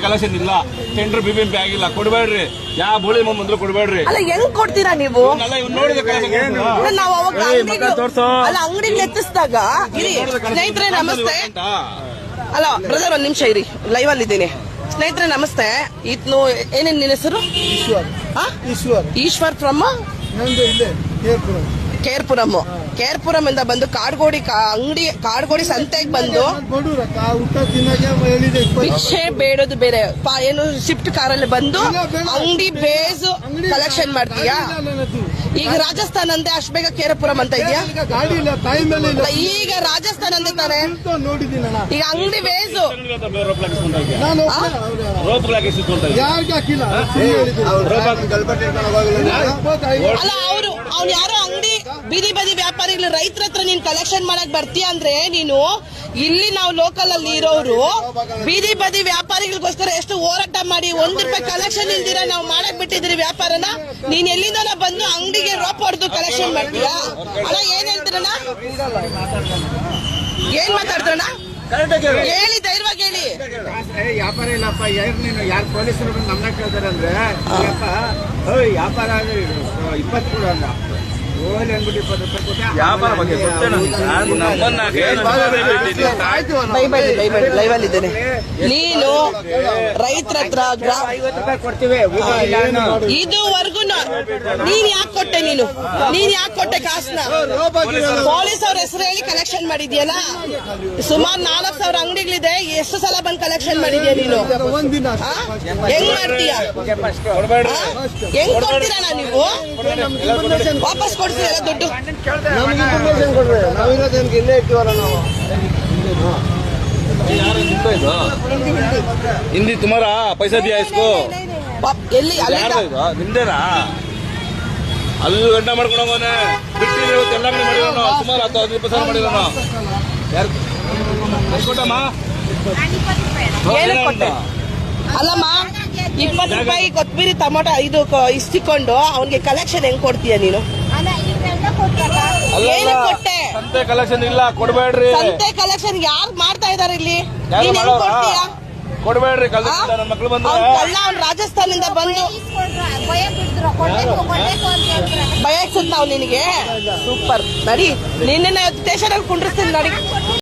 Collection ಇಲ್ಲ tender B B ಆಗಿಲ್ಲ ಕೊಡಬೇಡ್ರಿ. ಯಾವ ಬೋಳಿ ಮೊದಲು ಕೊಡಬೇಡ್ರಿ. ಅಲ್ಲ ಹೆಂಗ್ ಕೊಡ್ತೀರಾ ನೀವು? ನಾವು ಅವಾಗ. ಅಲ್ಲ ಅಂಗಡಿಗೆ ಎತ್ತಿಸಿದಾಗ ಇರಿ ಸ್ನೇಹಿತರೆ ನಮಸ್ತೆ. ಅಲ್ಲ ಬ್ರದರ್ ಒಂದ್ ನಿಮಿಷ ಇರಿ. ಲೈವ್ ಅಲ್ಲಿ ಇದ್ದೀನಿ. ಸ್ನೇಹಿತರೆ ನಮಸ್ತೆ. ಇತ್ನು ಏನೇನ್ ನಿನ್ನ ಹೆಸರು? ಈಶ್ವರ್. ಆ? ಈಶ್ವರ್. ಈಶ್ವರ್ ಫ್ರಮ್ ನಂದು ಇಲ್ಲೇ ಕೇರ್ಪುರ. ಕೇರ್ಪುರಂ ಇಂದ ಬಂದು ಕಾಡ್ಗೋಡಿ ಅಂಗಡಿ ಕಾಡ್ಗೋಡಿ ಸಂತೆಗೆ ಬಂದು ಭಿಕ್ಷೆ ಬೇಡೋದು ಬೇರೆ. ಏನು ಶಿಫ್ಟ್ ಕಾರಲ್ಲಿ ಬಂದು ಅಂಗಡಿ ಬೇಸ್ ಕಲೆಕ್ಷನ್ ಮಾಡ್ತೀಯಾ. ಈಗ ರಾಜಸ್ಥಾನ ಅಂತೆ ಅಷ್ಟು ಬೇಗ ಕೇರಪುರಂ ಅಂತ ಇದೆಯಾ? ಈಗ ರಾಜಸ್ಥಾನ ಅಂತೆ ತಾನೆ? ಈಗ ಅಂಗಡಿ ಬೇಸ್. ಅಲ್ಲ ಅವರು ಅವ್ನು ಯಾರೋ ಬೀದಿ ಬದಿ ವ್ಯಾಪಾರಿಗಳು, ರೈತರ ಹತ್ರ ನೀನ್ ಕಲೆಕ್ಷನ್ ಮಾಡಕ್ ಬರ್ತೀಯ ಅಂದ್ರೆ ನೀನು ಇಲ್ಲಿ ನಾವು ಲೋಕಲ್ ಅಲ್ಲಿ ಇರೋರು ಬೀದಿ ಬದಿ ವ್ಯಾಪಾರಿಗಳಿಗೋಸ್ಕರ ಎಷ್ಟು ಹೋರಾಟ ಮಾಡಿ ಒಂದ್ ರೂಪಾಯಿ ಕಲೆಕ್ಷನ್ ಇಲ್ದಿರ ನಾವು ಮಾಡಕ್ ಬಿಟ್ಟಿದ್ರಿ ವ್ಯಾಪಾರನ. ನೀನ್ ಎಲ್ಲಿಂದ ಬಂದು ಅಂಗಡಿಗೆ ರೋಪ್ ಹೊಡೆದು ಕಲೆಕ್ಷನ್ ಮಾಡ್ತೀಯಾ? ಅಲ್ಲ ಏನ್ ಹೇಳ್ತೀರಣ್ಣ? ಏನ್ ಮಾತಾಡ್ತಾರಣ್ಣ? ಹೇಳಿ, ಧೈರ್ಯವಾಗಿ ಹೇಳಿ. ವ್ಯಾಪಾರ ಇಲ್ಲಪ್ಪ, ಯಾರು ನೀನು? ಯಾರು ಪೊಲೀಸರು ವ್ಯಾಪಾರ ಇಪ್ಪತ್ತು ಕೊಡು ವ್ಯಾಪಾರ ಬಗ್ಗೆ ಇದ್ದೇನೆ. ನೀನು ರೈತರ ಹತ್ರ. ಇದುವರೆಗೂ ನೀನ್ ಯಾಕೆ ಕೊಟ್ಟೆ ನೀನು? ನೀನ್ ಯಾಕೆ ಕೊಟ್ಟೆ ಕಾಸ್ನ? ಪೊಲೀಸ್ ಅವ್ರ ಹೆಸರು ಹೇಳಿ ಕಲೆಕ್ಷನ್ ಮಾಡಿದ್ಯಲ್ಲ? ಸುಮಾರು ನಾಲ್ಕು ಸಾವಿರ ಅಂಗಡಿಗಳಿದೆ. ಎಷ್ಟು ಸಲ ಬಂದ್ ಕಲೆಕ್ಷನ್ ಮಾಡಿದ್ಯಾ ನೀನು? ಹೆಂಗ್ ಮಾಡ್ತೀಯ? ಹೆಂಗ್ ಕೊಡ್ತೀರಣ್ಣ ನೀವು? ವಾಪಸ್ ಕೊಡ್ತೀರಲ್ಲ ದುಡ್ಡು. ನಮ್ಗೆ ಇನ್ಫಾರ್ಮೇಶನ್ ಕೊಡ್ರಿ ನಾವಿರೋದೇನು ಇಲ್ಲೇ ಇರ್ತೀವಲ್ಲ ನಾವು ಹಿಂದಿ ತುಮಾರಾ ಪೈಸಾ ದಿಯಾ ಇಸ್ಕೋ ಎಲ್ಲಿ ನಿಮ್ದೇನಾ ಅಲ್ಲಿ ಗಂಟ ಮಾಡ್ಕೊಂಡು ಹೋಗೋನೆ ಎಲ್ಲ ಸುಮಾರು ಹತ್ತು ಹದಿನೈದು ಯಾರು ಕೊಟ್ಟಮ್ಮ? ಅಲ್ಲಮ್ಮ ಇಪ್ಪತ್ತು ರೂಪಾಯಿ ಕೊತ್ತಂಬರಿ ಟೊಮೊಟೊ ಇದು ಕ- ಇಷ್ಟಿಕೊಂಡು ಅವನಿಗೆ ಕಲೆಕ್ಷನ್ ಹೆಂಗ್ ಕೊಡ್ತೀಯ ನೀನು? ಏನು ಕೊಟ್ಟೆ? ಸಂತೆ ಕಲೆಕ್ಷನ್ ಇಲ್ಲ ಕೊಡ್ಬೇಡ್ರಿ. ಸಂತೆ ಕಲೆಕ್ಷನ್ ಯಾರು ಮಾಡ್ತಾ ಇದಾರೆ ಇಲ್ಲಿ? ಯಾರು ನೀನ್ ಹೆಂಗ್ ಮಾಡೋರಾ? ಕೊಡ್ತೀಯ? ಕೊಡ್ಬೇಡ್ರಿ ಕಲ್ ಆ? ನನ್ನ ಮಕ್ಳು ಬಂದ್ರೆ. ಅವ್ನ್ ಕಳ್ಳ ಅವ್ನ್ ರಾಜಸ್ಥಾನದಿಂದ ಬಂದು ಭಯ ಸುತ್ತ ನಿನಗೆ? ಸೂಪರ್. ನಡಿ ನಿನ್ನ ಸ್ಟೇಷನ್ ಅಲ್ಲಿ ಕುಂಡ್ರಿಸ್ತೀನಿ ನಡಿ.